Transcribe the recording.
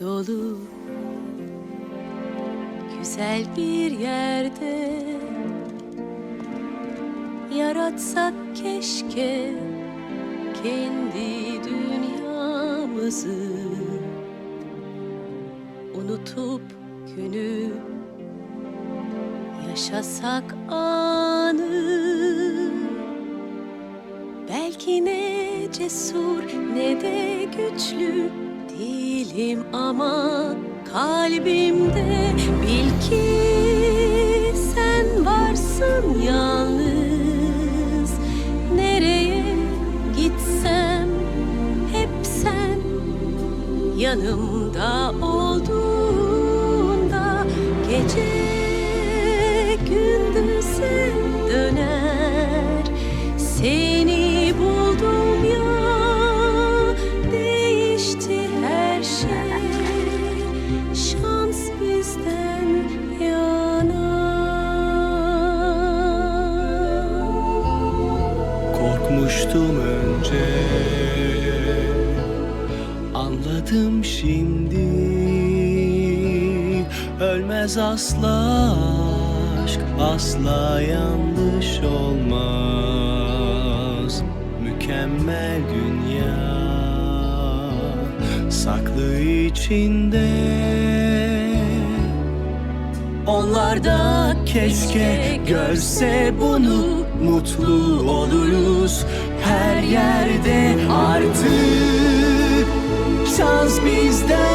dolu. Güzel bir yerde yaratsak keşke kendi dünyamızı. Unutup günü yaşasak anı. Belki ne cesur ne de güçlü değilim ama kalbimde bil ki sen varsın yalnız. Nereye gitsem hep sen yanımda olduğunda Korkmuştum önce. Anladım şimdi. Ölmez asla aşk Asla yanlış olmaz. Mükemmel dünya Saklı içinde onlar da keşke görse bunu Mutlu oluruz. Her yerde artık Şans bizden